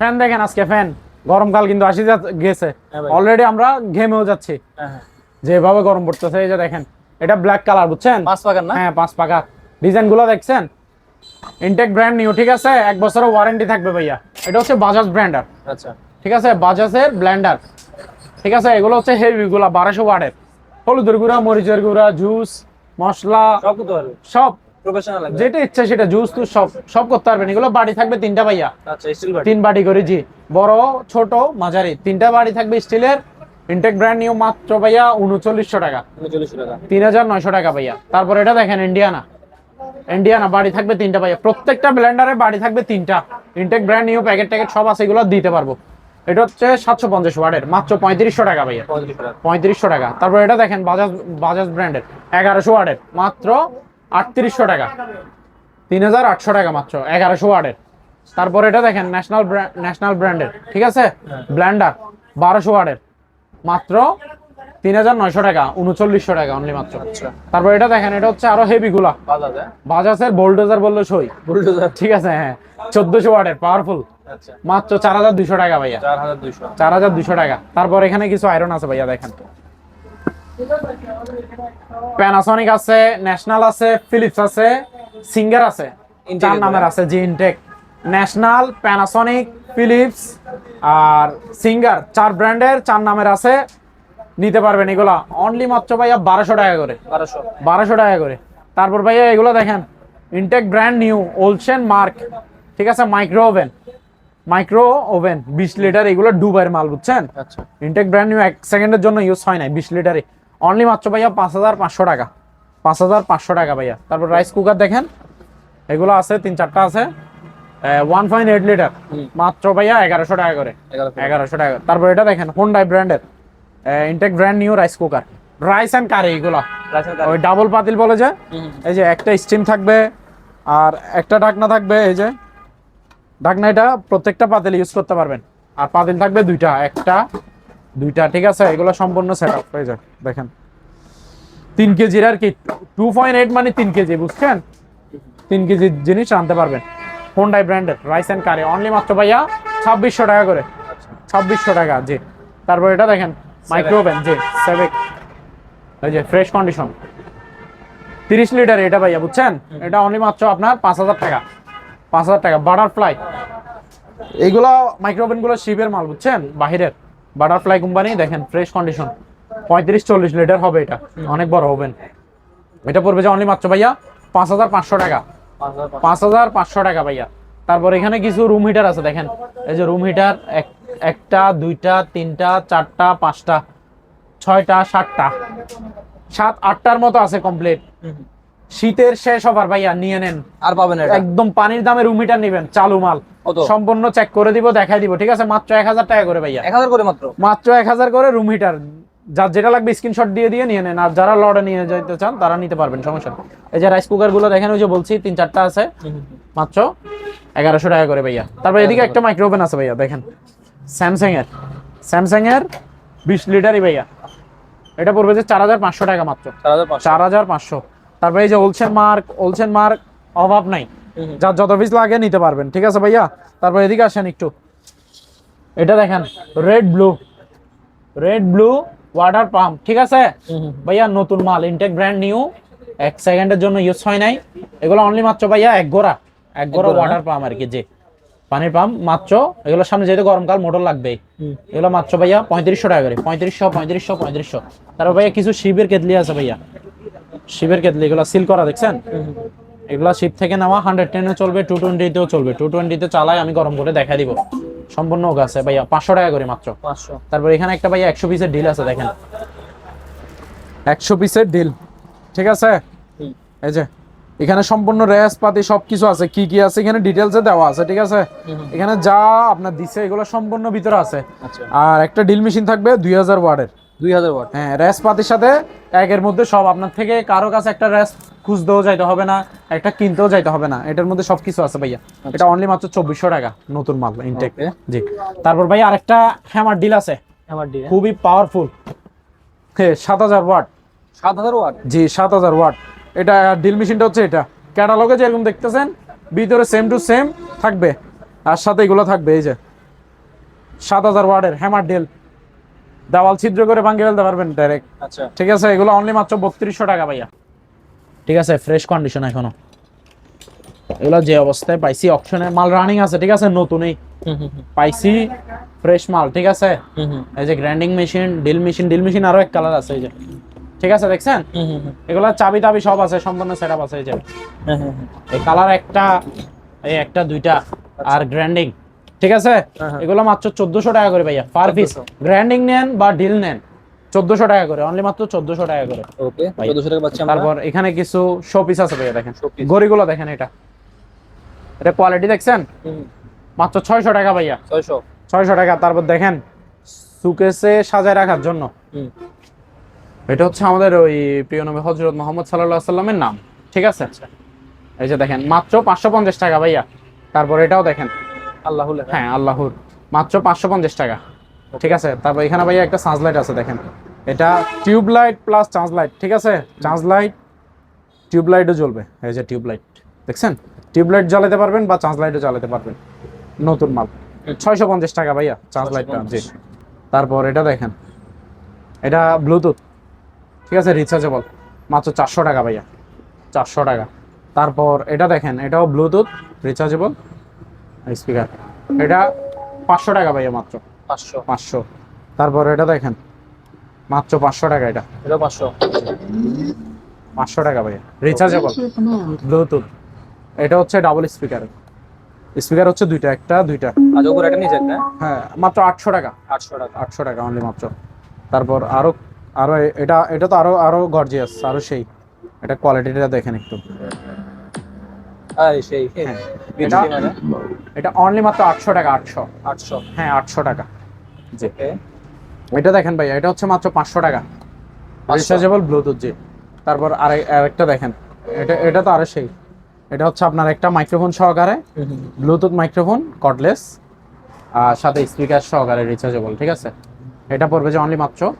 Fan দেখেন আজকে fan. গরমকাল কিন্তু আসি গেছে। হ্যাঁ অলরেডি আমরা ঘেমেও যাচ্ছি। যেভাবে গরম পড়তেছে এই যে দেখেন এটা ব্ল্যাক কালার বুঝছেন? পাঁচ পাকার না? হ্যাঁ পাঁচ পাকা। ডিজাইনগুলো দেখছেন? ইনটেক ব্র্যান্ড নিউ ঠিক আছে? এক বছরের ওয়ারেন্টি থাকবে ভাইয়া। এটা হচ্ছে বাজাজ ব্র্যান্ডার আচ্ছা। ঠিক আছে? বাজাজের ব্ল্যান্ডার ঠিক আছে? এগুলো হচ্ছে হেভি গুলা বারোশো ওয়াটের হলুদের গুঁড়া মরিচের গুঁড়া জুস মশলা সব সব। প্রফেশনাল যেটা ইচ্ছা সেটা জুস সব সব করতে পারবেন। এগুলো বাড়ি থাকবে তিনটা ভাইয়া। আচ্ছা স্টিল বাটি তিন বাটি করে জি। বড় ছোট মাঝারি। তিনটা বাড়ি থাকবে স্টিলের। ইনটেক ব্র্যান্ড নিউ মাত্র ভাইয়া উনচল্লিশশো টাকা। উনচল্লিশশো টাকা। তিন হাজার নয়শো টাকা ভাইয়া। তারপর এটা দেখেন ইন্ডিয়ানা ইন্ডিয়ানা বাড়ি থাকবে তিনটা ভাইয়া। প্রত্যেকটা ব্লেন্ডারে বাড়ি থাকবে তিনটা। ইনটেক ব্র্যান্ড নিউ প্যাকেট ট্যাকেট সব আছে এগুলো দিতে পারব। এটা হচ্ছে সাতশো পঞ্চাশ ওয়াটের। মাত্র পঁয়ত্রিশশো টাকা ভাইয়া। পঁয়ত্রিশশো টাকা। তারপর এটা দেখেন বাজাজ বাজাজ ব্র্যান্ডের এগারোশো ওয়াটের। মাত্র আটত্রিশশো টাকা। তিন হাজার আটশো টাকা মাত্র এগারোশো ওয়াটের তারপর এটা দেখেন ন্যাশনাল ন্যাশনাল ব্র্যান্ডের ঠিক আছে? ব্ল্যান্ডার বারোশো ওয়াটের মাত্র তিন হাজার নয়শো টাকা উনচল্লিশশো টাকা অনলি মাত্র। তারপর এটা দেখেন এটা হচ্ছে আরও হেভি গুলা। হ্যাঁ? বাজাজের বোল্ডোজার বলল সই। বুলডোজার ঠিক আছে হ্যাঁ। চোদ্দশো ওয়াটের পাওয়ারফুল আচ্ছা। মাত্র চার হাজার দুশো টাকা ভাইয়া। চার হাজার দুইশো। চার হাজার দুশো টাকা। তারপর এখানে কিছু আয়রন আছে ভাইয়া দেখেন। প্যানাসনিক আছে ন্যাশনাল আছে ফিলিপস আছে সিঙ্গার আছে। চার নামের আছে জি ইনটেক ন্যাশনাল প্যানাসনিক ফিলিপস আর সিঙ্গার চার ব্র্যান্ডের চার নামের আছে। নিতে পারবেন এগুলা। অনলি মাত্র ভাইয়া বারোশো টাকা করে। বারোশো। বারোশো টাকা করে। তারপর ভাইয়া এগুলো দেখেন। Intact brand new Olsenmark ঠিক আছে? মাইক্রো ওভেন মাইক্রো ওভেন বিশ লিটার এগুলো ডুবাইয়ের মাল বুঝছেন? আচ্ছা। ইনটেক ব্র্যান্ড নিউ এক সেকেন্ডের জন্য ইউজ হয় না বিশ লিটারে অনলি মাত্র ভাইয়া পাঁচ হাজার পাঁচশো টাকা। পাঁচ হাজার পাঁচশো টাকা ভাইয়া। তারপর রাইস কুকার দেখেন। এগুলো আছে তিন চারটা আছে। ওয়ান পয়েন্ট এইট লিটার মাত্র ভাইয়া এগারোশো টাকা করে। এগারোশো টাকা। তারপর এটা দেখেন হোন্ডাই ব্র্যান্ডের intact brand new rice cooker rice and curry এগুলো। ওই ডাবল পাতিল বলে যে। এই যে একটা স্টিম থাকবে আর একটা ঢাকনা থাকবে এই যে। ঢাকনা এটা প্রত্যেকটা পাতিল ইউজ করতে পারবেন। আর পাতিল থাকবে দুইটা একটা দুইটা ঠিক আছে? এগুলো সম্পূর্ণ সেট আপ হয়ে যায় দেখেন। তিন কেজির আর কি টু পয়েন্ট এইট মানে তিন কেজি, বুঝছেন? তিন কেজির জিনিস আনতে পারবেন। হোন্ডাই ব্র্যান্ডের রাইস অ্যান্ড কারি অনলি মাত্র ভাইয়া ছাব্বিশশো টাকা করে। ছাব্বিশশো টাকা, জি। তারপর এটা দেখেন মাইক্রো ওভেন জি সেভেক এই যে ফ্রেশ কন্ডিশন তিরিশ লিটার এটা ভাইয়া, বুঝছেন? এটা অনলি মাত্র আপনার পাঁচ হাজার টাকা। পাঁচ হাজার টাকা বাটারফ্লাই এইগুলো মাইক্রোওভেনগুলো শিপের মাল, বুঝছেন? বাহিরের। বাটারফ্লাই কোম্পানি দেখেন ফ্রেশ কন্ডিশন পঁয়ত্রিশ চল্লিশ লিটার হবে এটা। অনেক বড় হবেন এটা পড়বে যে অনলি মাত্র ভাইয়া পাঁচ হাজার পাঁচশো টাকা। পাঁচ হাজার পাঁচশো। টাকা ভাইয়া। তারপর এখানে কিছু রুম হিটার আছে দেখেন। এই যে রুম হিটার একটা দুইটা তিনটা চারটা পাঁচটা ছয়টা সাতটা। সাত আটটার মতো আছে কমপ্লিট শীতের শেষ হবার ভাইয়া নিয়ে নেন। আর পাবেন একদম পানির দামে রুম হিটার নিবেন চালু মাল। সম্পূর্ণ চেক করে দিব দেখাই দিব ঠিক আছে? মাত্র এক হাজার টাকা করে ভাইয়া। এক হাজার করে মাত্র? মাত্র এক হাজার করে রুম হিটার যার যেটা লাগবে স্ক্রিনশট দিয়ে দিয়ে নিয়ে নেন। আর যারা লড়ে নিয়ে যেতে চান তারা নিতে পারবেন সমস্যা। এই যে রাইস কুকারগুলো দেখেন ওই যে বলছি তিন চারটা আছে। মাত্র এগারোশো টাকা করে ভাইয়া। তারপর এদিকে একটা মাইক্রো ওভেন আছে ভাইয়া দেখেন। স্যামসাং এর স্যামসাং এর বিশ লিটারই ভাইয়া। এটা পড়বে যে চার হাজার পাঁচশো টাকা মাত্র। চার হাজার পাঁচশো। তারপরে এই যে ওলসেন মার্ক ওলসেন মার্ক অভাব নাই। যার যত পিস লাগে নিতে পারবেন ঠিক আছে ভাইয়া? তারপর এদিকে আসেন একটু। এটা দেখেন red blue red blue water pump ঠিক আছে? ভাইয়া নতুন মাল ইনটেক ব্র্যান্ড নিউ এক সেকেন্ডের জন্য ইউজ হয় নাই। এগুলো অনলি মাত্র ভাইয়া এক গোড়া। এক গোড়া ওয়াটার পাম্প আর কি যে পানির পাম্প মাত্র এগুলোর সামনে যেহেতু গরমকাল মোটর লাগবে। এগুলো মাত্র ভাইয়া পঁয়ত্রিশশো টাকা করে। পঁয়ত্রিশশো পঁয়ত্রিশশো পঁয়ত্রিশশো। তারপর ভাইয়া কিছু শিবের কেতলি আছে ভাইয়া। শিবের কেতলি এগুলো সিল করা দেখছেন? এগুলা শিপ থেকে নেওয়া হান্ড্রেড টেনে চলবে টু টোয়েন্টিতেও চলবে। টু টোয়েন্টিতে চালাই আমি গরম করে দেখা দিব। সম্পূর্ণ ওকে আছে ভাইয়া পাঁচশো টাকা করে মাত্র। পাঁচশো। তারপর এখানে একটা ভাইয়া একশো পিসের ডিল আছে দেখেন। একশো পিসের ডিল ঠিক আছে? এই যে এখানে সম্পূর্ণ রেস পাতি সবকিছু আছে কি কি আছে এখানে ডিটেলসে দেওয়া আছে ঠিক আছে? এখানে যা আপনার দিছে এগুলো সম্পূর্ণ ভিতরে আছে। আচ্ছা। আর একটা ডিল মেশিন থাকবে দুই হাজার ওয়ার্ডের দুই হাজার ওয়াট। হ্যাঁ র্যাস পাতির সাথে একের মধ্যে সব আপনার থেকে কারও কাছে একটা র্যাস খুঁজতেও যাইতে হবে না একটা কিনতেও যাইতে হবে না। এটার মধ্যে সবকিছু আছে ভাইয়া। এটা অনলি মাত্র চব্বিশশো টাকা নতুন মাল ইনটেক জি। তারপর ভাই আরেকটা হ্যামার ডিল আছে। দিয়ে খুবই পাওয়ারফুল হ্যাঁ সাত হাজার ওয়াট। সাত হাজার ওয়াট? জি সাত হাজার ওয়াট। এটা ডিল মেশিনটা হচ্ছে এটা। ক্যাটালগে যেরকম দেখতেছেন ভিতরে সেম টু সেম থাকবে। আর সাথে এগুলো থাকবে এই যে। সাত হাজার ওয়ার্ডের হ্যামার ডেল দেওয়াল ছিদ্র করে ভাঙিয়ে ফেলতে পারবেন ডাইরেক্ট আচ্ছা। ঠিক আছে এগুলো অনলি মাত্র বত্রিশশো টাকা ভাইয়া। ঠিক আছে ফ্রেশ কন্ডিশন এখনও। এগুলো যে অবস্থায় পাইছি অপশনে মাল রানিং আছে ঠিক আছে নতুনই পাইছি ফ্রেশ মাল ঠিক আছে। এই যে grinding machine drill machine drill machine আরও এক কালার আছে এই যে। ঠিক আছে দেখছেন? এগুলো চাবি টাবি সব আছে সম্পূর্ণ সেট আছে এই যে। হ্যাঁ হ্যাঁ হ্যাঁ। এই কালার একটা এই একটা দুইটা আর গ্র্যান্ডিং ঠিক আছে? হ্যাঁ, হ্যাঁ। এগুলো মাত্র চোদ্দশো টাকা করে ভাইয়া পার পিস গ্র্যান্ডিং নেন বা ডিল নেন চোদ্দশো টাকা করে অনলি মাত্র চোদ্দশো টাকা করে। ওকে টাকা পাচ্ছি তারপর এখানে কিছু শো পিস আছে ভাইয়া দেখেন। গড়িগুলো দেখেন এটা। এটা কোয়ালিটি দেখছেন? মাত্র ছয়শো টাকা ভাইয়া। ছয়শো। ছয়শো টাকা তারপর দেখেন সুকেসে সাজায় রাখার জন্য। এটা হচ্ছে আমাদের ওই প্রিয় নবী হজরত মোহাম্মদ সাল্লাহ সাল্লামের নাম ঠিক আছে? এই যে দেখেন মাত্র পাঁচশো পঞ্চাশ টাকা ভাইয়া। তারপর এটাও দেখেন। আল্লাহ হ্যাঁ আল্লাহর। মাত্র পাঁচশো পঞ্চাশ টাকা। ঠিক আছে? তারপর এখানে ভাইয়া একটা চার্জ লাইট আছে দেখেন। এটা tube light plus charge light ঠিক আছে? চার্জ লাইট টিউব লাইটও জ্বলবে। এই যে টিউব লাইট দেখছেন? টিউব লাইট জ্বালাতে পারবেন বা চার্জ লাইটও জ্বালাতে পারবেন। নতুন মাল। ছয়শো পঞ্চাশ টাকা ভাইয়া চার্জ লাইটটা জি। তারপর এটা দেখেন। এটা ব্লুটুথ ঠিক আছে? রিচার্জেবল। মাত্র চারশো টাকা ভাইয়া। চারশো টাকা। তারপর এটা দেখেন এটাও ব্লুটুথ রিচার্জেবল। স্পিকার এটা পাঁচশো টাকা ভাইয়া মাত্র। পাঁচশো। পাঁচশো। তারপর এটা দেখেন মাত্র পাঁচশো টাকা এটা। এটা পাঁচশো। পাঁচশো টাকা ভাইয়া। রিচার্জেবল ব্লুটুথ এটা হচ্ছে ডাবল স্পিকার স্পিকার হচ্ছে দুইটা একটা দুইটা। আজ ওপর একটা নিচে একটা হ্যাঁ? মাত্র আটশো টাকা। আটশো টাকা। আটশো টাকা অনলি মাত্র। তারপর আরও আরও এটা এটা তো আরও আরও গর্জিয়াস আরও সেই। এটা কোয়ালিটিটা দেখেন একটু। সেই। হ্যাঁ। এটা- অনলি মাত্র আটশো টাকা আটশো। আটশো। হ্যাঁ আটশো টাকা। জি। এটা দেখেন ভাইয়া এটা হচ্ছে মাত্র পাঁচশো টাকা। রিচার্জেবল ব্লুটুথ জি। তারপর আরে আরেকটা দেখেন। এটা এটা তো আরও সেই। এটা হচ্ছে আপনার একটা মাইক্রোফোন সহকারে ব্লুটুথ মাইক্রোফোন কর্ডলেস আর সাথে স্পিকার সহকারে রিচার্জেবল ঠিক আছে? এটা পড়বে যে অনলি মাত্র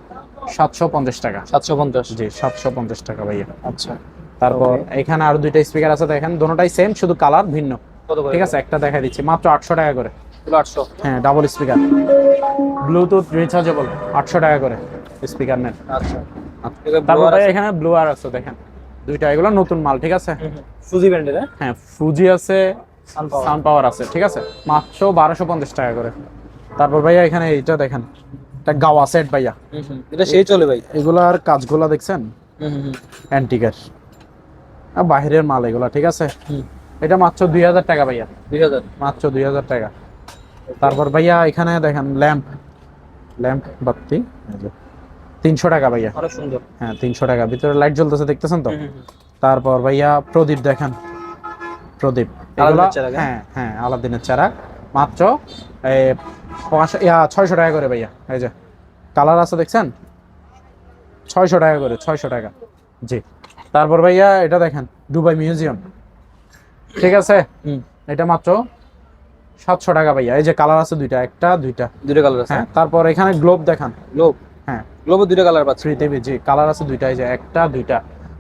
সাতশো পঞ্চাশ টাকা। সাতশো পঞ্চাশ। জি সাতশো পঞ্চাশ টাকা ভাইয়া। আচ্ছা। তারপর এখানে আরও দুইটা স্পিকার আছে দেখেন দুটোটাই সেম শুধু কালার ভিন্ন। ঠিক আছে একটা দেখা দিচ্ছি মাত্র আটশো টাকা করে। আটশো? হ্যাঁ ডাবল স্পিকার ব্লুটুথ রিচার্জেবল আটশো টাকা করে স্পিকার নেন আচ্ছা। তারপর ভাই এখানে ব্লু আর আছে দেখেন। দুইটা এগুলো নতুন মাল ঠিক আছে? সুজি ব্র্যান্ডের হ্যাঁ? হ্যাঁ ফুজি আছে Sunpower। সাউন্ড পাওয়ার আছে ঠিক আছে? মাত্র বারোশো পঞ্চাশ টাকা করে। তারপর ভাইয়া এখানে এইটা দেখেন এটা গাওয়া সেট ভাইয়া। এটা সেই চলে ভাই। এগুলার কাজগুলা দেখছেন? অ্যান্টিকের আর বাইরের মাল এগুলা ঠিক আছে? এটা মাত্র দুই হাজার টাকা ভাইয়া। দুই হাজার। মাত্র দুই হাজার টাকা। তারপর ভাইয়া এখানে দেখেন ল্যাম্প। ল্যাম্প বাতি তিনশো টাকা ভাইয়া। সুন্দর। হ্যাঁ তিনশো টাকা। ভিতরে লাইট জ্বলতেছে দেখতেছেন তো। তারপর ভাইয়া প্রদীপ দেখেন। প্রদীপ আলাদিনের হ্যাঁ? হ্যাঁ আলাদিনের চারা। মাত্র ছয়শো টাকা করে ভাইয়া এই যে। কালার আছে দেখছেন? ছয়শো টাকা করে ছয়শো টাকা। জি। তারপর ভাইয়া এটা দেখেন দুবাই মিউজিয়াম। ঠিক আছে? এটা মাত্র সাতশো টাকা ভাইয়া। এই যে কালার আছে দুইটা একটা দুইটা। দুইটা কালার আছে। হ্যাঁ তারপর এখানে গ্লোব দেখান। গ্লোব হ্যাঁ। গ্লোবের দুইটা কালার পাচ্ছি পৃথিবী জি কালার আছে দুইটা এই যে একটা দুইটা।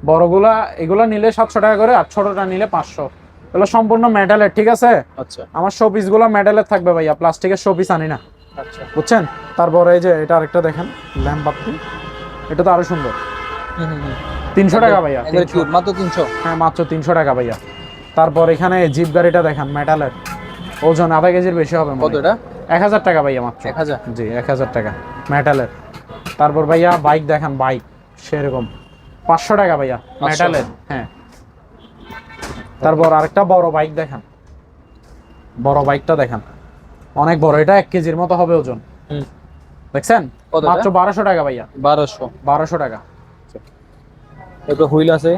বড়গুলা এগুলা নিলে সাতশো টাকা করে আর ছোটটা নিলে পাঁচশো। এগুলো সম্পূর্ণ মেটালের ঠিক আছে? আচ্ছা। আমার শো গুলো মেটালের থাকবে ভাইয়া প্লাস্টিকের শো পিস আনি না। আচ্ছা। বুঝছেন? তারপরে এই যে এটা আরেকটা দেখেন ল্যাম্প বাতি এটা তো আরও সুন্দর। তিনশো টাকা ভাইয়া। একবারে 300 কিউট মাত্র তিনশো। হ্যাঁ মাত্র তিনশো টাকা ভাইয়া। তারপর এখানে জিপ গাড়িটা দেখেন মেটালের ওজন আধা কেজির বেশি হবে কত এটা? এক হাজার টাকা ভাইয়া মাত্র। এক হাজার? জি এক হাজার টাকা মেটালের তারপর ভাইয়া বাইক দেখান বাইক সেরকম। পাঁচশো টাকা ভাইয়া মেটালের হ্যাঁ। তারপর আরেকটা বড় বাইক দেখান। বড় বাইকটা দেখান। অনেক বড় এটা এক কেজির মতো হবে ওজন। হুম। দেখছেন? মাত্র বারোশো টাকা ভাইয়া। বারোশো। বারোশো টাকা। এরপর হুইল আছে।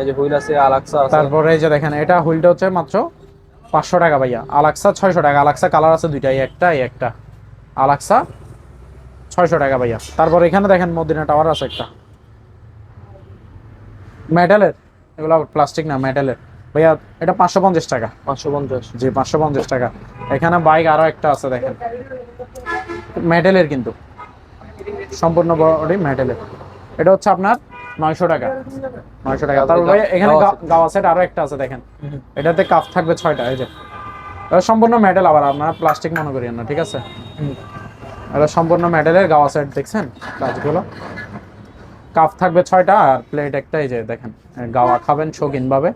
এই যে হুইল আছে আলাক্সা আছে। তারপরে এই যে দেখেন এটা হুইলটা হচ্ছে মাত্র পাঁচশো টাকা ভাইয়া। আলাক্সা ছয়শো টাকা আলাক্সা কালার আছে দুইটা একটা এই একটা। আলাক্সা ছয়শো টাকা ভাইয়া। তারপর এখানে দেখেন মদিনা টাওয়ার আছে একটা। মেটালের? এগুলো প্লাস্টিক না মেটালের। ভাইয়া এটা পাঁচশো পঞ্চাশ টাকা। পাঁচশো পঞ্চাশ। জি পাঁচশো পঞ্চাশ টাকা। এখানে বাইক আরও একটা আছে দেখেন। মেটালের কিন্তু। সম্পূর্ণ বডি মেটালের। এটা হচ্ছে আপনার নয়শো টাকা। নয়শো টাকা। তারপর ভাই এখানে গাওয়া সেট আরও একটা আছে দেখেন। এটাতে কাপ থাকবে এই যে। এটা সম্পূর্ণ মেটাল আবার আপনারা প্লাস্টিক মনে করিয়েন না ঠিক আছে? এটা সম্পূর্ণ মেটালের গাওয়া সেট দেখছেন? কাজগুলো। কাপ থাকবে আর প্লেট একটা এই যে দেখেন। গাওয়া খাবেন শৌখিন ভাবে।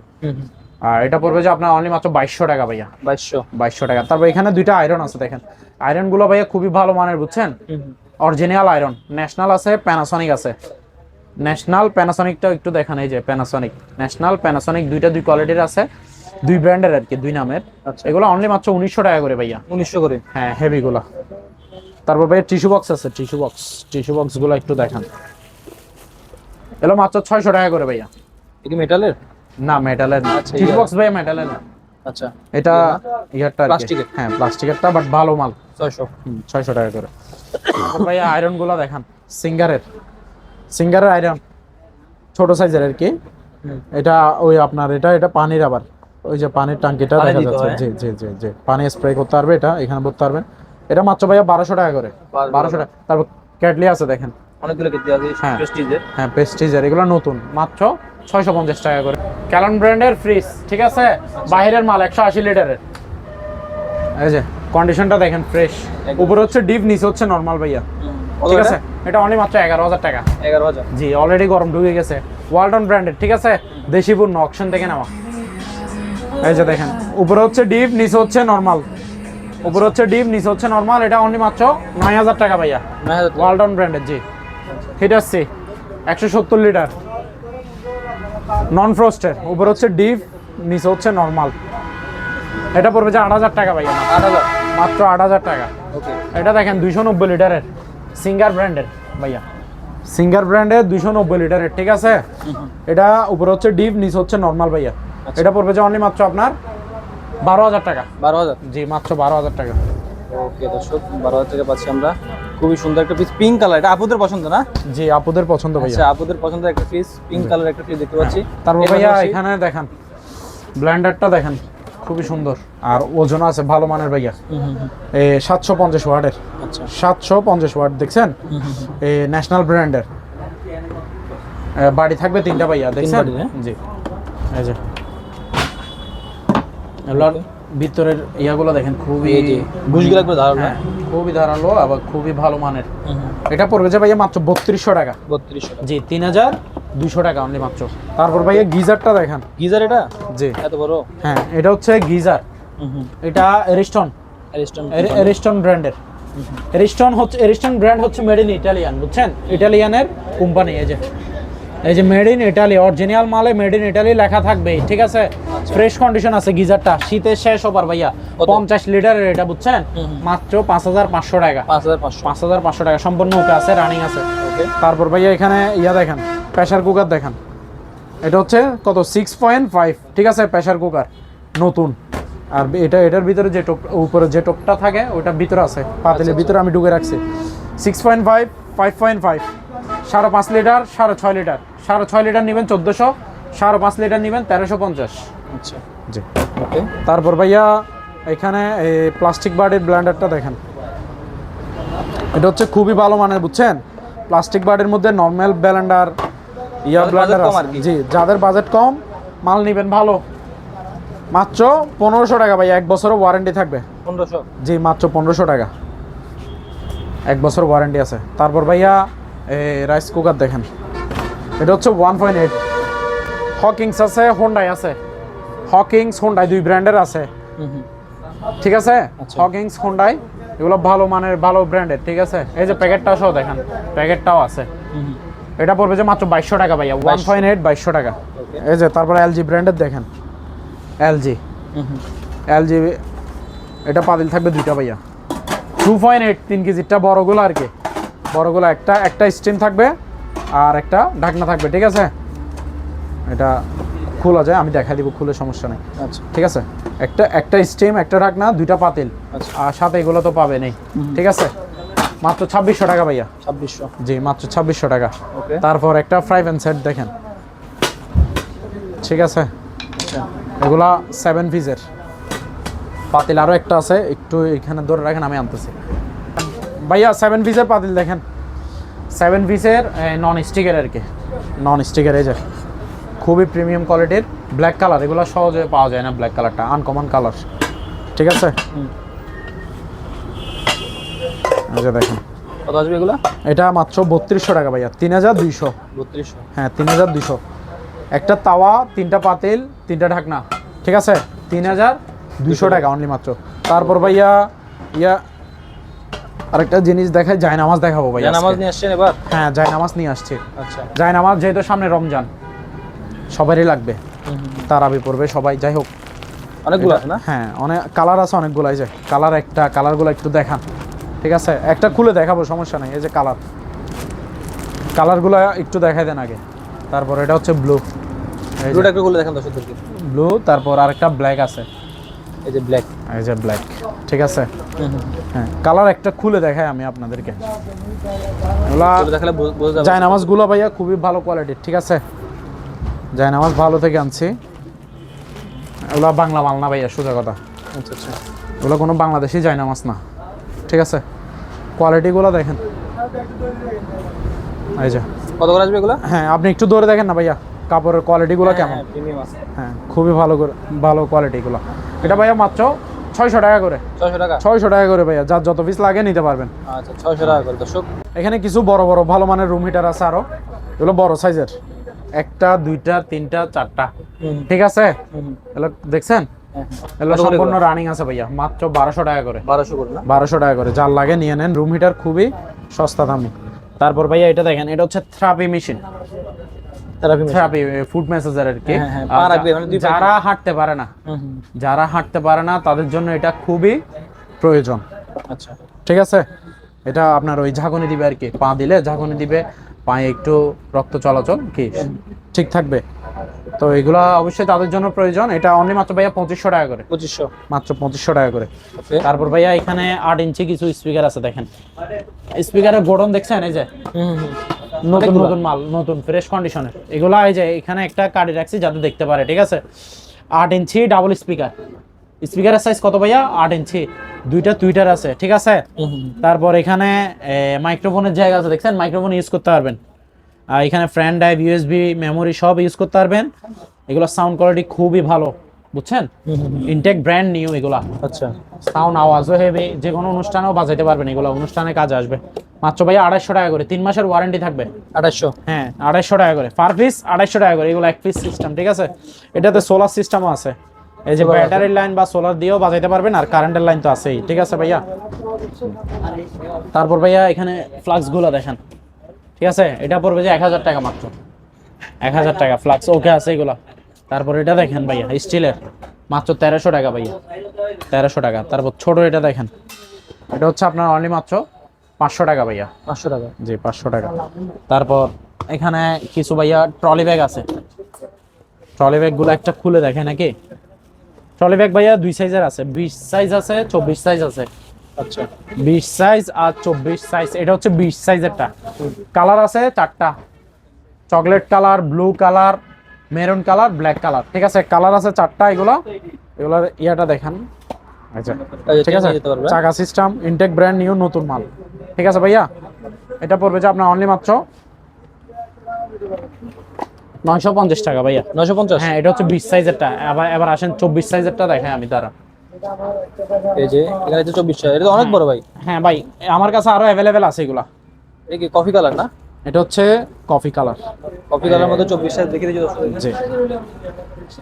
আর এটা পড়বে যে আপনার অনলি মাত্র বাইশশো টাকা ভাইয়া। বাইশশো। বাইশশো টাকা। তারপর এখানে দুইটা আয়রন আছে দেখেন। আয়রনগুলো ভাইয়া খুবই ভালো মানের বুঝছেন? অরিজিনাল আয়রন ন্যাশনাল আছে প্যানাসনিক আছে। ন্যাশনাল প্যানাসনিকটা একটু দেখান এই যে প্যানাসনিক ন্যাশনাল প্যানাসনিক দুইটা দুই কোয়ালিটির আছে দুই ব্র্যান্ডের আর কি দুই নামের। আচ্ছা। এগুলো অনলি মাত্র উনিশশো টাকা করে ভাইয়া। উনিশশো করে? হ্যাঁ হেভি গুলা তারপর ভাইয়া টিস্যু বক্স আছে টিস্যু বক্স টিস্যু বক্সগুলো একটু দেখান। এগুলো মাত্র ছয়শো টাকা করে ভাইয়া। এটা মেটালের না মেটালের না। আচ্ছা, টিস্যু বক্স ভাইয়া মেটালের না। আচ্ছা। এটা ইয়ারটা প্লাস্টিকের। হ্যাঁ প্লাস্টিকেরটা বাট ভালো মাল। ছয়শো। ছয়শো টাকা করে। ভাইয়া আয়রনগুলো দেখান। সিঙ্গারের সিঙ্গারের আয়রন ছোট সাইজের আর কি। এটা ওই আপনার এটা এটা পানির আবার। ওই যে পানির টাঙ্কিটা পানি দেখা যাচ্ছে? জি জি জি জি। পানি স্প্রে করতে পারবে এটা এখানে ভরতে পারবেন। এটা মাত্র ভাইয়া বারোশো টাকা করে। বারোশো টাকা। তারপর ক্যাটলি আছে দেখেন। অনেকগুলো কেটে আছে হ্যাঁ। প্রেস্টিজের হ্যাঁ পেস্টিজের এগুলো নতুন। মাত্র ছয়শো পঞ্চাশ টাকা করে। ক্যালন ব্র্যান্ডের ফ্রিজ ঠিক আছে? বাইরের মাল একশো আশি লিটারের। এই যে কন্ডিশনটা দেখেন ফ্রেশ উপরে হচ্ছে ডিপ নিচে হচ্ছে নর্মাল ভাইয়া। ঠিক আছে? এটা অনলি মাত্র এগারো হাজার টাকা। এগারো হাজার। জি অলরেডি গরম ঢুকে গেছে। ওয়ালটন ব্র্যান্ডের ঠিক আছে? দেশি পণ্য অকশন থেকে নেওয়া এই যে দেখেন উপরে হচ্ছে ডিপ নিচে হচ্ছে নর্মাল উপরে হচ্ছে ডিপ নিচে হচ্ছে নর্মাল এটা অনলি মাত্র নয় হাজার টাকা ভাইয়া। ওয়ালটন ব্র্যান্ডের জি। হিটার সি একশো সত্তর লিটার নন ফ্রস্টের উপরে হচ্ছে ডিপ নিচে হচ্ছে নর্মাল এটা পড়বে যে আট হাজার টাকা ভাইয়া। আট হাজার। মাত্র আট হাজার টাকা। এটা দেখেন দুইশো নব্বই লিটারের সিঙ্গার ব্র্যান্ডের ভাইয়া। সিঙ্গার ব্র্যান্ডের দুইশো নব্বই লিটারের ঠিক আছে? এটা উপরে হচ্ছে ডিপ নিচে হচ্ছে নর্মাল ভাইয়া। এটা পড়বে যে অনলি মাত্র আপনার বারো হাজার টাকা। বারো হাজার? জি মাত্র বারো হাজার টাকা। ওকে দর্শক বারো হাজার টাকা পাচ্ছি আমরা। খুবই সুন্দর একটা পিস পিঙ্ক কালার এটা আপুদের পছন্দ না? জি আপুদের পছন্দ ভাইয়া। আচ্ছা আপুদের পছন্দের একটা পিস পিঙ্ক কালার একটা পিস দেখতে পাচ্ছি। তারপর ভাইয়া এখানে দেখেন ব্ল্যান্ডারটা দেখেন। খুবই সুন্দর। আর ওজন আছে ভালো মানের ভাইয়া। এ সাতশো পঞ্চাশ ওয়ার্ডের আচ্ছা। সাতশো পঞ্চাশ ওয়ার্ড দেখছেন। এ ন্যাশনাল ব্র্যান্ডের। বাড়ি থাকবে তিনটা ভাইয়া দেখছেন? হ্যাঁ? জি। এই যে। ভিতরের ইয়াগুলো দেখেন খুবই এই যে বুঝগুলো হ্যাঁ, খুবই ধারালো আবার খুবই ভালো মানের। এটা পড়বে যে ভাইয়া মাত্র বত্রিশশো টাকা। বত্রিশশো জি তিন হাজার দুশো টাকা অনলি মাত্র। তারপর ভাইয়া গিজারটা দেখেন। গিজার এটা? জি। এত বড়? হ্যাঁ এটা হচ্ছে গিজার। এটা এরিস্টন অ্যারিস্টন এরিস্টন ব্র্যান্ডের এরিস্টন হচ্ছে এরিস্টন ব্র্যান্ড হচ্ছে মেড ইন ইটালিয়ান বুঝছেন? ইটালিয়ানের কোম্পানি এই যে। এই যে মেড ইন ইটালি অরিজিনাল মালে মেড ইন ইটালি লেখা থাকবে ঠিক আছে? ফ্রেশ কন্ডিশন আছে গিজারটা শীতের শেষ হবার ভাইয়া? পঞ্চাশ লিটারের এটা বুঝছেন। মাত্র পাঁচ হাজার পাঁচশো টাকা। পাঁচ হাজার পাঁচশো। টাকা সম্পূর্ণ ওকে আছে রানিং আছে। তারপর ভাইয়া এখানে ইয়া দেখেন প্রেশার কুকার দেখেন। এটা হচ্ছে কত? সিক্স পয়েন্ট ফাইভ ঠিক আছে? প্রেশার কুকার নতুন। আর এটা এটার ভিতরে যে টোপ উপরে যে টোপটা থাকে ওটার ভিতরে আছে। পাতিলের ভিতরে আমি ঢুকে রাখছি। Six point five five point five সাড়ে পাঁচ লিটার সাড়ে ছয় লিটার। সাড়ে ছয় লিটার নেবেন চোদ্দোশো সাড়ে পাঁচ লিটার নেবেন তেরোশো পঞ্চাশ। আচ্ছা। জি। ওকে। তারপর ভাইয়া এখানে এই প্লাস্টিক বার্ডের ব্ল্যান্ডারটা দেখেন। এটা হচ্ছে খুবই ভালো মানের বুঝছেন? প্লাস্টিক বার্ডের মধ্যে নর্মাল ইয়া ব্ল্যান্ডার আর কি। জি যাদের বাজেট কম মাল নেবেন ভালো। মাত্র পনেরোশো টাকা ভাই এক বছরও ওয়ারেন্টি থাকবে। পনেরোশো। জি মাত্র পনেরোশো টাকা। এক বছর ওয়ারেন্টি আছে। তারপর ভাইয়া রাইস কুকার দেখেন। এটা হচ্ছে ওয়ান পয়েন্ট এইট হকিংস আছে হোন্ডাই আছে। হকিংস হোন্ডাই দুই ব্র্যান্ডের আছে। ঠিক আছে? আচ্ছা। হকিংস হোন্ডাই এগুলো ভালো মানের ভালো ব্র্যান্ডের ঠিক আছে? এই যে প্যাকেটটাও সহ দেখেন প্যাকেটটাও আছে। এটা পড়বে যে মাত্র বাইশশো টাকা ভাইয়া ওয়ান পয়েন্ট এইট বাইশশো টাকা। এই যে তারপর এলজি ব্র্যান্ডের দেখেন। এলজি। এলজি এটা পাতিল থাকবে দুইটা ভাইয়া। টু পয়েন্ট এইট তিন কেজিটা বড়গুলো আর কি। বড়গুলো একটা একটা স্টিম থাকবে। আর একটা ঢাকনা থাকবে ঠিক আছে? এটা খোলা যায় আমি দেখা দিব খুলে সমস্যা নেই। আচ্ছা। ঠিক আছে? একটা একটা স্টিম একটা ঢাকনা দুইটা পাতিল। আচ্ছা। আর সাথে এগুলো তো পাবে নেই ঠিক আছে? মাত্র ছাব্বিশশো টাকা ভাইয়া। ছাব্বিশশো। জি মাত্র ছাব্বিশশো টাকা। তারপর একটা ফ্রাই প্যান সেট দেখেন। ঠিক আছে? আচ্ছা। এগুলা সেভেন পিসের পাতিল আরও একটা আছে একটু এখানে ধরে রাখেন আমি আনতেছি। ভাইয়া সেভেন পিসের পাতিল দেখেন। সেভেন পিসের নন স্টিকের আর কি? নন স্টিকের এই যে খুবই প্রিমিয়াম কোয়ালিটির ব্ল্যাক কালার এগুলো সহজে পাওয়া যায় না ব্ল্যাক কালারটা আনকমন কালার ঠিক আছে? যে দেখেন। কত আসবে এগুলো? এটা মাত্র বত্রিশশো টাকা ভাইয়া তিন হাজার দুইশো। বত্রিশশো। হ্যাঁ তিন হাজার দুইশো। একটা তাওয়া তিনটা পাতিল তিনটা ঢাকনা। ঠিক আছে? তিন হাজার দুইশো টাকা। অনলি মাত্র। তারপর ভাইয়া ইয়া আরেকটা জিনিস দেখায় জায়নামাজ দেখাবো ভাইয়া নামাজ। নিয়ে আসছেন এবার? হ্যাঁ জায়নামাজ নিয়ে আসছে। আচ্ছা। জায়নামাজ যেহেতু সামনে রমজান সবারই লাগবে তারাবি পড়বে সবাই যাই হোক। অনেকগুলো আছে না? হ্যাঁ অনেক কালার আছে অনেকগুলো এই যে কালার একটা কালারগুলো একটু দেখান। ঠিক আছে? একটা খুলে দেখাবো সমস্যা নাই এই যে কালার। কালারগুলো একটু দেখাই দেন আগে। তারপর এটা হচ্ছে ব্লু। দুটো একটু খুলে দেখেন দর্শকদেরকে। ব্লু তারপর আরেকটা ব্ল্যাক আছে। এই যে ব্ল্যাক। এই যে ব্ল্যাক। ঠিক আছে? হ্যাঁ কালার একটা খুলে দেখাই আমি আপনাদেরকে। জায়নামাজগুলো ভাইয়া খুবই ভালো কোয়ালিটির ঠিক আছে? জায়নামাজ ভালো থেকে আনছি। ওগুলা বাংলা মাল না ভাইয়া সোজা কথা। আচ্ছা আচ্ছা। ওগুলো কোনো বাংলাদেশি জায়নামাজ না ঠিক আছে? কোয়ালিটিগুলো দেখেন। এই যে। কত করে আসবে এগুলো? হ্যাঁ আপনি একটু ধরে দেখেন না ভাইয়া কাপড়ের কোয়ালিটিগুলো কেমন? হ্যাঁ খুবই ভালো ভালো কোয়ালিটিগুলো এটা ভাইয়া মাত্র ছয়শো টাকা করে। ছয়শো টাকা? ছয়শো টাকা করে ভাইয়া যার যত পিস লাগে নিতে পারবেন। আচ্ছা ছয়শো টাকা করে। দর্শক এখানে কিছু বড় বড় ভালো মানের রুম হিটার আছে আরও। এগুলো বড় সাইজের একটা দুইটা তিনটা চারটা। ঠিক আছে? এগুলো দেখছেন? এগুলো সম্পূর্ণ রানিং আছে ভাইয়া মাত্র বারোশো টাকা করে। বারোশো করে বারোশো টাকা করে। যার লাগে নিয়ে নেন। রুম হিটার খুবই সস্তা দামি। তারপর ভাইয়া এটা দেখেন এটা হচ্ছে therapy machine therapy foot massager আর কি। হ্যাঁ, হ্যাঁ, মানে যারা হাঁটতে পারে না যারা হাঁটতে পারে না তাদের জন্য এটা খুবই প্রয়োজন। আচ্ছা। ঠিক আছে? এটা আপনার ওই ঝাঁকুনি দিবে আর কি পা দিলে ঝাঁকুনি দিবে। পায়ে একটু রক্ত চলাচল কি? ঠিক থাকবে। তো এগুলা অবশ্যই তাদের জন্য প্রয়োজন। এটা অনলি মাত্র ভাইয়া পঁচিশশো টাকা করে। পঁচিশশো। মাত্র পঁচিশশো টাকা করে। তারপর ভাইয়া এখানে আট ইঞ্চি কিছু স্পিকার আছে দেখেন। স্পিকারের গোডন দেখছেন? এই যে। নতুন নতুন মাল নতুন ফ্রেশ কন্ডিশনের এগুলা এই যে এখানে একটা কার্ডে রাখছি যাতে দেখতে পারে ঠিক আছে? আট ইঞ্চি ডাবল স্পিকার স্পিকারের সাইজ কত ভাইয়া? আট ইঞ্চি দুইটা টুইটার আছে ঠিক আছে? তারপর এখানে মাইক্রোফোনের জায়গা আছে দেখছেন? মাইক্রোফোন ইউজ করতে পারবেন। আর এখানে ফ্রেন্ড ড্রাইভ ইউএসবি মেমোরি সব ইউজ করতে পারবেন। এগুলো সাউন্ড কোয়ালিটি খুবই ভালো বুঝছেন? ইনটেক ব্র্যান্ড নিউ এগুলা। আচ্ছা। সাউন্ড আওয়াজও হেভি যে কোনো অনুষ্ঠানেও বাজাইতে পারবেন এগুলো অনুষ্ঠানে কাজে আসবে। মাত্র ভাইয়া আড়াইশো টাকা করে তিন মাসের ওয়ারেন্টি থাকবে। আঠাশশো হ্যাঁ আড়াইশো টাকা করে। পার পিস আড়াইশো টাকা করে এগুলো এক পিস সিস্টেম ঠিক আছে? এটাতে সোলার সিস্টেমও আছে। এই যে ব্যাটারির লাইন বা সোলার দিয়েও বাজাইতে পারবেন আর কারেন্টের লাইন তো আছেই ঠিক আছে ভাইয়া? তারপর ভাইয়া এখানে ফ্লাক্সগুলো দেখেন ঠিক আছে? এটা পড়বে যে এক হাজার টাকা মাত্র। এক হাজার টাকা ফ্লাক্স ওকে আছে এগুলো। তারপর এটা দেখেন ভাইয়া স্টিলের মাত্র তেরোশো টাকা ভাইয়া। তেরোশো টাকা। তারপর ছোট এটা দেখেন। এটা হচ্ছে আপনার অনলি মাত্র পাঁচশো টাকা ভাইয়া। পাঁচশো টাকা। জি পাঁচশো টাকা। তারপর এখানে কিছু ভাইয়া ট্রলি ব্যাগ আছে। ট্রলি ব্যাগগুলো একটা খুলে দেখে নাকি? ট্রলি ব্যাগ ভাইয়া দুই সাইজের আছে বিশ সাইজ আছে চব্বিশ সাইজ আছে। আচ্ছা। বিশ সাইজ আর চব্বিশ সাইজ এটা হচ্ছে বিশ সাইজেরটা। কালার আছে চারটা। Chocolate colour blue colour maroon colour black colour. ঠিক আছে কালার আছে চারটা এগুলো। এগুলোর ইয়াটা দেখেন। আচ্ছা ঠিক আছে? চাকা সিস্টেম ইনটেক ব্র্যান্ড নিউ নতুন মাল। ঠিক আছে ভাইয়া? এটা পড়বে যে আপনার অনলি মাত্র নয়শো পঞ্চাশ টাকা ভাইয়া। নয়শো পঞ্চাশ? হ্যাঁ এটা হচ্ছে বিশ সাইজেরটা। এবার এবার আসেন চব্বিশ সাইজেরটা দেখাই আমি তারা এই যে এখানে যে চব্বিশশো এটা তো অনেক বড় ভাই। হ্যাঁ ভাই আমার কাছে আরও অ্যাভেলেবেল আছে এগুলা। এটা কি কফি কালার না? এটা হচ্ছে কফি কালার কফি কালার মধ্যে চব্বিশ সাইজ দেখে দিয়েছি জি।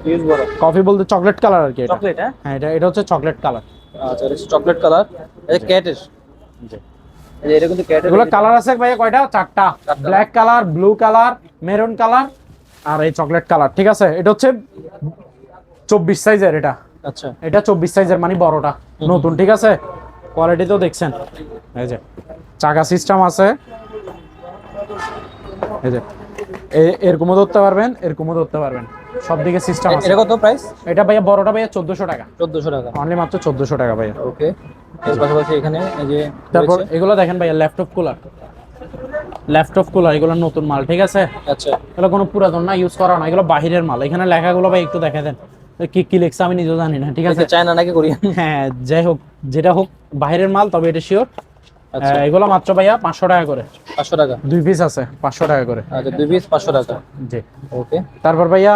ইউজ বড়। কফি বলতে চকলেট কালার আর কি এটা। চকলেট হ্যাঁ? হ্যাঁ এটা এটা হচ্ছে চকলেট কালার আচ্ছা এটা চকলেট কালার এই ক্যাটের জি। এটা কিন্তু ক্যাটের এগুলো কালার আছে ভাইয়া কয়টা? চারটা। Black colour blue colour maroon colour আর এই চকলেট কালার ঠিক আছে? এটা হচ্ছে চব্বিশ সাইজের এটা। আচ্ছা। এটা চব্বিশ সাইজের মানে বড়টা নতুন ঠিক আছে? কোয়ালিটি তো দেখছেন। এই যে চাকা সিস্টেম আছে। এই যে এরকমও ধরতে পারবেন এরকমও ধরতে পারবেন। সব দিকে সিস্টেম আছে। এটা কত প্রাইস এটা ভাইয়া বড়টা ভাইয়া চোদ্দশো টাকা। চোদ্দশো টাকা। অনলি মাত্র চোদ্দশো টাকা ভাইয়া। ওকে এর পাশাপাশি এখানে এই যে তারপর এগুলো দেখেন ভাইয়া ল্যাপটপ কুলার ল্যাপটপ কুলার এগুলো নতুন মাল ঠিক আছে? আচ্ছা। এগুলো কোনো পুরাতন না ইউজ করা না এগুলো বাহিরের মাল। এখানে লেখাগুলো ভাই একটু দেখা দেন। কি কি লেখছে আমি নিজেও জানি না ঠিক আছে? চায়না নাকি কোরিয়ান? হ্যাঁ যাই হোক যেটা হোক বাইরের মাল তবে এটা শিওর আচ্ছা। এগুলো মাত্র ভাইয়া পাঁচশো টাকা করে। পাঁচশো টাকা। দুই পিস আছে পাঁচশো টাকা করে। আচ্ছা দুই পিস পাঁচশো টাকা। জি। ওকে। তারপর ভাইয়া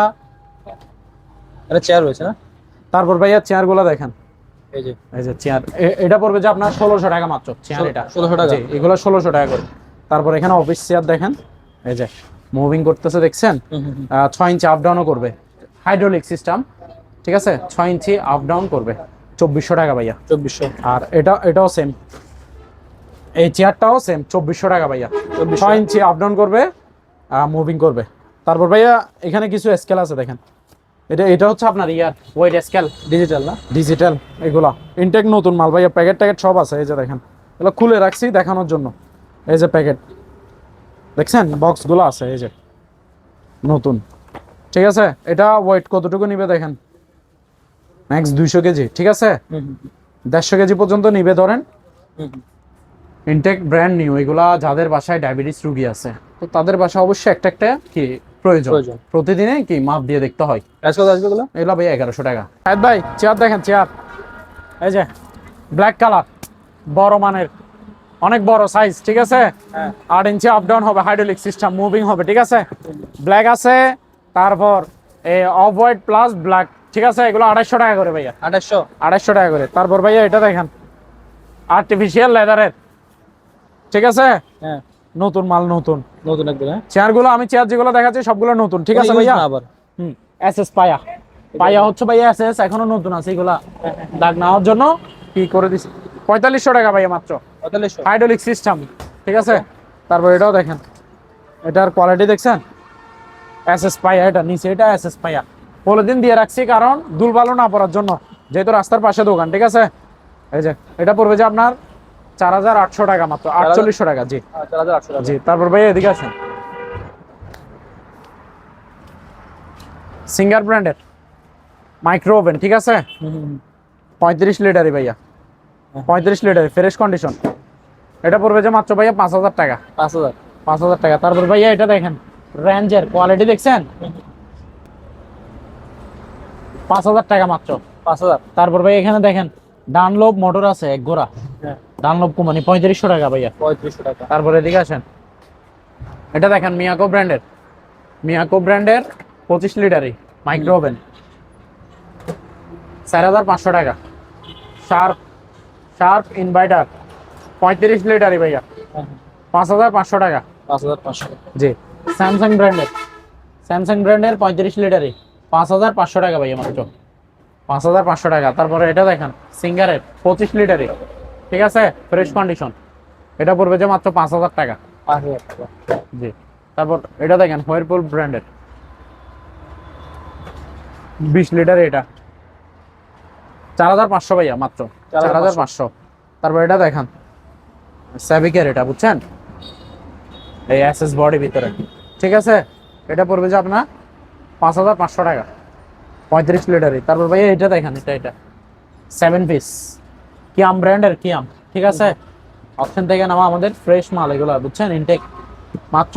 এটা চেয়ার রয়েছে না? তারপর ভাইয়া চেয়ার চেয়ারগুলো দেখেন। এই যে। এই যে চেয়ার এটা পড়বে যে আপনার ষোলোশো টাকা মাত্র চেয়ার এটা। 1600 টাকা? জি, এগুলো ষোলোশো টাকা করে। তারপর এখানে অফিস চেয়ার দেখেন এই যে মুভিং করতেছে দেখছেন? ছয় ইঞ্চি আপ ডাউনও করবে। হাইড্রোলিক সিস্টেম ঠিক আছে? ছয় ইঞ্চি আপ ডাউন করবে। চব্বিশশো টাকা ভাইয়া। চব্বিশশো। আর এটা এটাও সেম এই চেয়ারটাও সেম চব্বিশশো টাকা ভাইয়া। ছয় ইঞ্চি আপ ডাউন করবে মুভিং করবে। তারপর ভাইয়া এখানে কিছু স্কেল আছে দেখেন। এটা এটা হচ্ছে আপনার ইয়ার ওয়েট স্কেল ডিজিটাল না? ডিজিটাল এগুলা। ইনটেক নতুন মাল ভাইয়া প্যাকেট ট্যাকেট সব আছে এই যে দেখেন। এগুলো খুলে রাখছি দেখানোর জন্য। এই যে প্যাকেট দেখছেন? বক্সগুলো আছে এই যে। নতুন। ঠিক আছে? এটা ওয়েট কতটুকু নিবে দেখেন? ম্যাক্স দুইশো কেজি ঠিক আছে? দেড়শো কেজি পর্যন্ত নিবে ধরেন। ইনটেক ব্র্যান্ড নিউ এগুলা যাদের বাসায় ডায়াবেটিস রুগী আছে। তো তাদের বাসায় অবশ্যই একটা একটা কি প্রয়োজন। প্রতিদিনে কি মাপ দিয়ে দেখতে হয়? এগুলো? ভাই এগারোশো টাকা। শাহেদ ভাই চেয়ার দেখেন চেয়ার এই যে ব্ল্যাক কালার বড় মানের। অনেক বড় সাইজ ঠিক আছে? হ্যাঁ। আট ইঞ্চি আপ ডাউন হবে হাইড্রোলিক সিস্টেম মুভিং হবে ঠিক আছে? ব্ল্যাক আছে তারপর এই অফ হোয়াইট প্লাস ব্ল্যাক ঠিক আছে? এগুলো আড়াইশো টাকা করে ভাইয়া। আঠাশশো আড়াইশো টাকা করে। তারপর ভাইয়া এটা দেখেন আর্টিফিশিয়াল লেদারের ঠিক আছে? হ্যাঁ। নতুন মাল নতুন। নতুন একদম হ্যাঁ। চেয়ারগুলো আমি চেয়ার যেগুলো দেখাচ্ছি সবগুলো নতুন ঠিক আছে ভাইয়া? আবার। হুম এসএস পায়া। পায়া হচ্ছে ভাইয়া এসএস এখনও নতুন আছে এগুলা। দাগ নেওয়ার জন্য কি করে দিছি? পঁয়তাল্লিশশো টাকা ভাইয়া মাত্র। হাইড্রোলিক সিস্টেম ঠিক আছে? তারপর এটাও দেখেন। এটার কোয়ালিটি দেখছেন? এসএস পাইয়া এটা নিচে এটা এসএস পায়া। পলিথিন দিয়ে রাখছি কারণ দুলবালো না পড়ার জন্য। যেহেতু রাস্তার পাশে দোকান ঠিক আছে? এই যে এটা পড়বে যে আপনার চার হাজার আটশো টাকা মাত্র আটচল্লিশশো টাকা জি। টাকা। জি তারপর ভাইয়া এদিকে আসেন। সিঙ্গার ব্র্যান্ডের মাইক্রো ওভেন ঠিক আছে? পঁয়ত্রিশ লিটারই ভাইয়া। পঁয়ত্রিশ লিটার ফ্রেশ কন্ডিশন এটা পড়বে যে মাত্র ভাইয়া পাঁচ হাজার টাকা। পাঁচ হাজার। পাঁচ হাজার টাকা। তারপর ভাইয়া এটা দেখেন রেঞ্জের কোয়ালিটি দেখছেন? পাঁচ হাজার টাকা মাত্র। পাঁচ হাজার। তারপর ভাই এখানে দেখেন ডানলোভ মোটর আছে এক গোড়া। হ্যাঁ। ডানলোভ কোম্পানি পঁয়ত্রিশশো টাকা ভাইয়া। পঁয়ত্রিশশো টাকা। তারপরে এদিকে আসেন। এটা দেখেন মিয়াকো ব্র্যান্ডের। মিয়াকো ব্র্যান্ডের পঁচিশ লিটারই মাইক্রো ওভেন চার হাজার পাঁচশো টাকা। Sharp Sharp inverter. পঁয়ত্রিশ লিটারই ভাইয়া। হ্যাঁ, পাঁচ হাজার পাঁচশো টাকা। পাঁচ হাজার পাঁচশো। জি। স্যামসাং ব্র্যান্ডের স্যামসাং ব্র্যান্ডের পঁয়ত্রিশ লিটারই পাঁচ হাজার পাঁচশো টাকা ভাইয়া মাত্র। পাঁচ হাজার পাঁচশো টাকা। তারপরে এটা দেখেন সিঙ্গারের পঁচিশ লিটারই ঠিক আছে? ফ্রেশ কন্ডিশন এটা পড়বে যে মাত্র পাঁচ হাজার টাকা। পাঁচ হাজার টাকা। জি। তারপর এটা দেখেন হোয়ারপুল ব্র্যান্ডের বিশ লিটার এটা। চার হাজার পাঁচশো ভাইয়া মাত্র। চার হাজার পাঁচশো। তারপর এটা দেখেন স্যাভিকের এটা, বুঝছেন? এই এসএস বডি ভিতরে। ঠিক আছে? এটা পড়বে যে আপনার পাঁচ হাজার পাঁচশো টাকা। পঁয়ত্রিশ লিটারই। তারপর ভাইয়া এটা দেখেন, এটা এটা। সেভেন পিস কিয়াম ব্র্যান্ডের কিয়াম। ঠিক আছে? অপশন থেকে নেওয়া আমাদের ফ্রেশ মাল এগুলো, বুঝছেন? ইনটেক মাত্র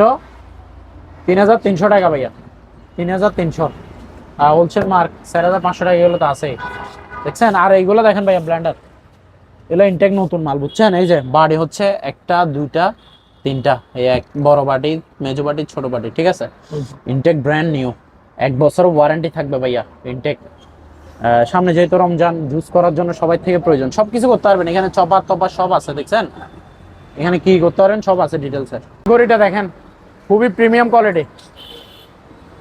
তিন হাজার তিনশো টাকা ভাইয়া। তিন হাজার তিনশো। আর হোলসেল মার্ক চার হাজার পাঁচশো টাকা এগুলো তো আছেই। দেখছেন? আর এইগুলো দেখেন ভাইয়া ব্ল্যান্ডার এগুলো ইনটেক নতুন মাল বুঝছেন? এই যে বাড়ি হচ্ছে একটা দুইটা তিনটা এই এক বড় বাটি মেজো বাটি ছোট বাটি ঠিক আছে? ইনটেক ব্র্যান্ড নিউ এক বছর ওয়ারেন্টি থাকবে ভাইয়া ইনটেক সামনে যেহেতু রমজান জুস করার জন্য সবাই থেকে প্রয়োজন। সব কিছু করতে পারবেন এখানে চপার টপার সব আছে দেখছেন? এখানে কি করতে পারেন সব আছে ডিটেলসে ঘড়িটা দেখেন খুবই প্রিমিয়াম কোয়ালিটি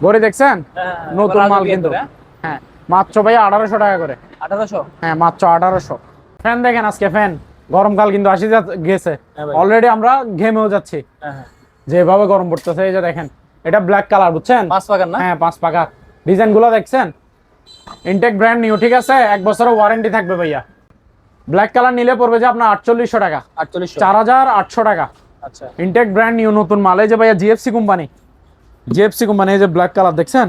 ঘড়ি দেখছেন? নতুন মাল কিন্তু। হ্যাঁ মাত্র ভাই আঠারোশো টাকা করে। আঠারোশো? হ্যাঁ মাত্র আঠারোশো। ফ্যান দেখেন আজকে ফ্যান। গরমকাল কিন্তু আসি গেছে। হ্যাঁ অলরেডি আমরা ঘেমেও যাচ্ছি। হ্যাঁ হ্যাঁ। যেভাবে গরম পড়তেছে এই যে দেখেন এটা ব্ল্যাক কালার বুঝছেন? পাঁচ পাকার না? হ্যাঁ পাঁচ পাকা। ডিজাইনগুলো দেখছেন? ইনটেক ব্র্যান্ড নিউ ঠিক আছে? এক বছরের ওয়ারেন্টি থাকবে ভাইয়া। ব্ল্যাক কালার নিলে পড়বে যে আপনার আটচল্লিশশো টাকা। আটচল্লিশশো। চার হাজার আটশো টাকা। আচ্ছা। ইনটেক ব্র্যান্ড নিউ নতুন মাল। এই যে ভাইয়া জিএফসি কোম্পানি জিএফসি কোম্পানি এই যে ব্ল্যাক কালার দেখছেন?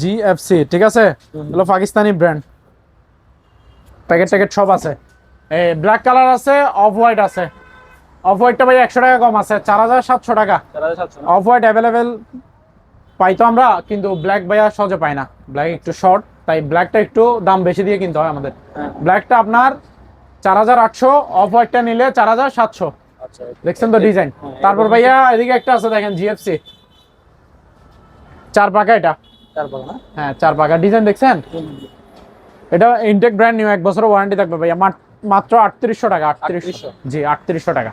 জিএফসি ঠিক আছে? এগুলো পাকিস্তানি ব্র্যান্ড প্যাকেট ট্যাকেট সব আছে। ব্ল্যাক কালার আছে অফ হোয়াইট আছে। অফ হোয়াইটটা ভাই একশো টাকা কম আছে চার হাজার সাতশো টাকা। অফ হোয়াইট অ্যাভেলেবেল পাই তো আমরা কিন্তু ব্ল্যাক ভাইয়া সহজে পাই না। ব্ল্যাক একটু শর্ট তাই ব্ল্যাকটা একটু দাম বেশি দিয়ে কিনতে হয় আমাদের। ব্ল্যাকটা আপনার চার হাজার আটশো অফ হোয়াইটটা নিলে চার হাজার সাতশো। আচ্ছা দেখছেন তো ডিজাইন হ্যাঁ, তারপর ভাইয়া এদিকে একটা আছে দেখেন জিএফসি চার পাকা এটা। হ্যাঁ চার পাকা। ডিজাইন দেখছেন? এটা ইনটেক ব্র্যান্ড নিউ এক বছর ওয়ারেন্টি থাকবে ভাইয়া। মাত্র আটত্রিশশো টাকা আটত্রিশশো। 3800 জি আটত্রিশশো টাকা।